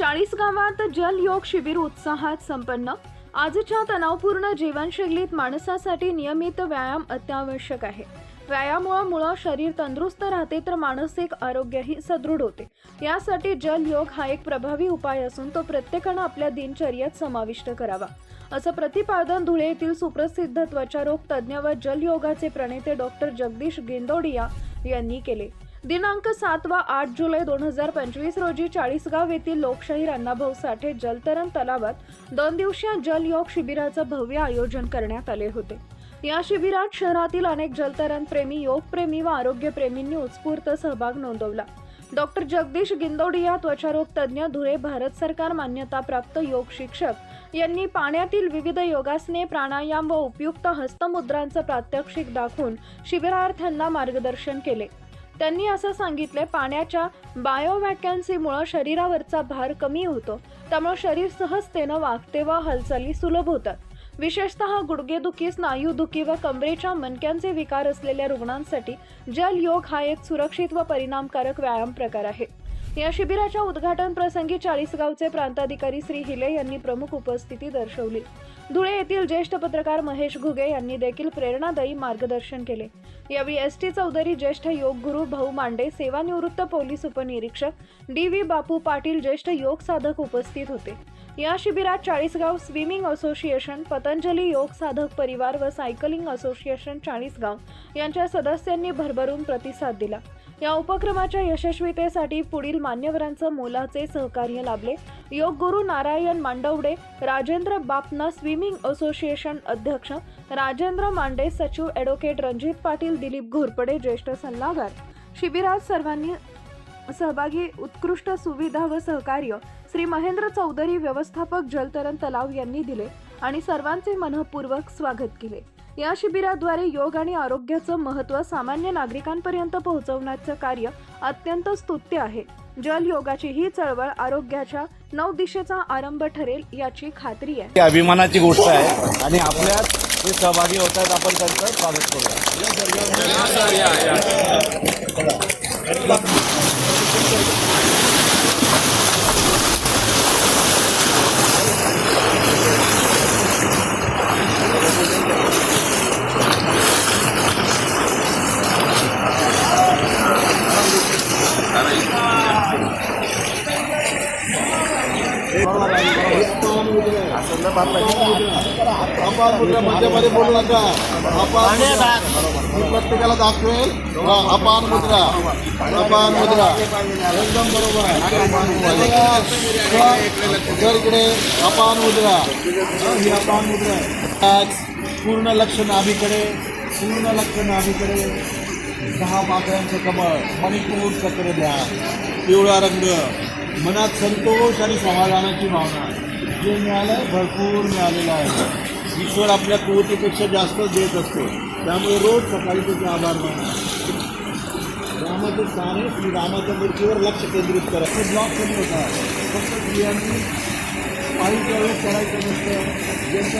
चाळीस गावात जल योग शिबिर उत्साहात संपन्न. आजच्या तणावपूर्ण जीवनशैलीत माणसासाठी नियमित व्यायाम अत्यावश्यक आहे. व्यायामामुळे शरीर तंदुरुस्त राहते तर मानसिक आरोग्यही सदृढ होते. यासाठी जल योग हा एक प्रभावी उपाय असून तो प्रत्येकानं आपल्या दिनचर्यात समाविष्ट करावा. असं प्रतिपादन धुळे येथील सुप्रसिद्ध त्वचारोग तज्ज्ञ व जल योगाचे प्रणेते डॉक्टर जगदीश गेंदोडिया यांनी केले. दिनांक सात व आठ जुलै दोन हजार पंचवीस रोजी चाळीसगाव येथील लोकशाहीर अण्णाभाऊ साठे जलतरण तलावात दोन दिवसीय जलयोग शिबिराचं भव्य आयोजन करण्यात आले होते. या शिबिरात शहरातील अनेक जलतरण प्रेमी योगप्रेमी व आरोग्यप्रेमींनी उत्स्फूर्त सहभाग नोंदवला. डॉक्टर जगदीश गिंदोडिया त्वचारोग तज्ज्ञ धुळे भारत सरकार मान्यताप्राप्त योग शिक्षक यांनी पाण्यातील विविध योगासने प्राणायाम व उपयुक्त हस्तमुद्रांचं प्रात्यक्षिक दाखवून शिबिरार्थ्यांना मार्गदर्शन केले. त्यांनी असं सांगितले पाण्याच्या बायोवॅकॅन्सीमुळं शरीरावरचा भार कमी होतो. त्यामुळे शरीर सहजतेनं वागते व हालचाली सुलभ होतात. विशेषतः गुडघेदुखी स्नायूदुखी व कमरेच्या मणक्यांचे विकार असलेल्या रुग्णांसाठी जल योग हा एक सुरक्षित व परिणामकारक व्यायाम प्रकार आहे. या शिबिराच्या उद्घाटन प्रसंगी चाळीसगावचे प्रांताधिकारी श्री हिले यांनी प्रमुख उपस्थिती दर्शवली. धुळे येथील ज्येष्ठ पत्रकार महेश घुगे यांनी देखील प्रेरणादायी मार्गदर्शन केले. यावेळी एस टी चौधरी ज्येष्ठ योग गुरु भाऊ मांडे सेवानिवृत्त पोलीस उपनिरीक्षक डी व्ही बापू पाटील ज्येष्ठ योग साधक उपस्थित होते. या शिबिरात चाळीसगाव स्विमिंग असोसिएशन पतंजली योग साधक परिवार व सायकलिंग असोसिएशन चाळीसगाव यांच्या सदस्यांनी भरभरून प्रतिसाद दिला. या उपक्रमाच्या यशस्वीतेसाठी पुढील मान्यवरांचं मोलाचे सहकार्य लाभले. योग गुरु नारायण मांडवडे राजेंद्र बापना स्विमिंग असोसिएशन अध्यक्ष राजेंद्र मांडे सचिव ॲडव्होकेट रणजित पाटील दिलीप घोरपडे ज्येष्ठ सल्लागार. शिबिरात सर्वांनी सहभागी उत्कृष्ट सुविधा व सहकार्य श्री महेंद्र चौधरी व्यवस्थापक जलतरण तलाव यांनी दिले आणि सर्वांचे मनपूर्वक स्वागत केले. या शिबिराद्वारे योग आणि आरोग्याचं महत्त्व सामान्य नागरिकांपर्यंत पोहोचवण्याचं कार्य अत्यंत स्तुत्य आहे. जल योगाची ही चळवळ आरोग्याच्या नऊ दिशेचा आरंभ ठरेल याची खात्री आहे. अभिमानाची गोष्ट आहे आणि आपल्या जे सहभागी होत आहेत आपण त्यांचं स्वागत करूया. मध्यमध्ये बोलू नका प्रत्येकाला दाखवेल अपान मुद्रा अपान मुद्रा एकदम बरोबर जर इकडे अपान मुद्रा ही अपान मुद्रा पूर्ण लक्ष नाभीकडे पूर्ण लक्ष नाभीकडे दहा पाकळ्यांचं कमळ मणिपूर चक्र द्या पिवळा रंग मनात संतोष आणि समाधानाची भावना जे मिळालं भरपूर मिळालेलं आहे. ईश्वर आपल्या कुवतीपेक्षा जास्त देत असतो. त्यामुळे रोज सकाळी त्याचे आभार माना रामाचे स्थान श्री रामाच्या मूर्तीवर लक्ष केंद्रित करा. ते ब्लॉक कमी होता फक्त स्त्रियांनी पायी त्यावेळेस करायचं नसतं. ज्यांच्या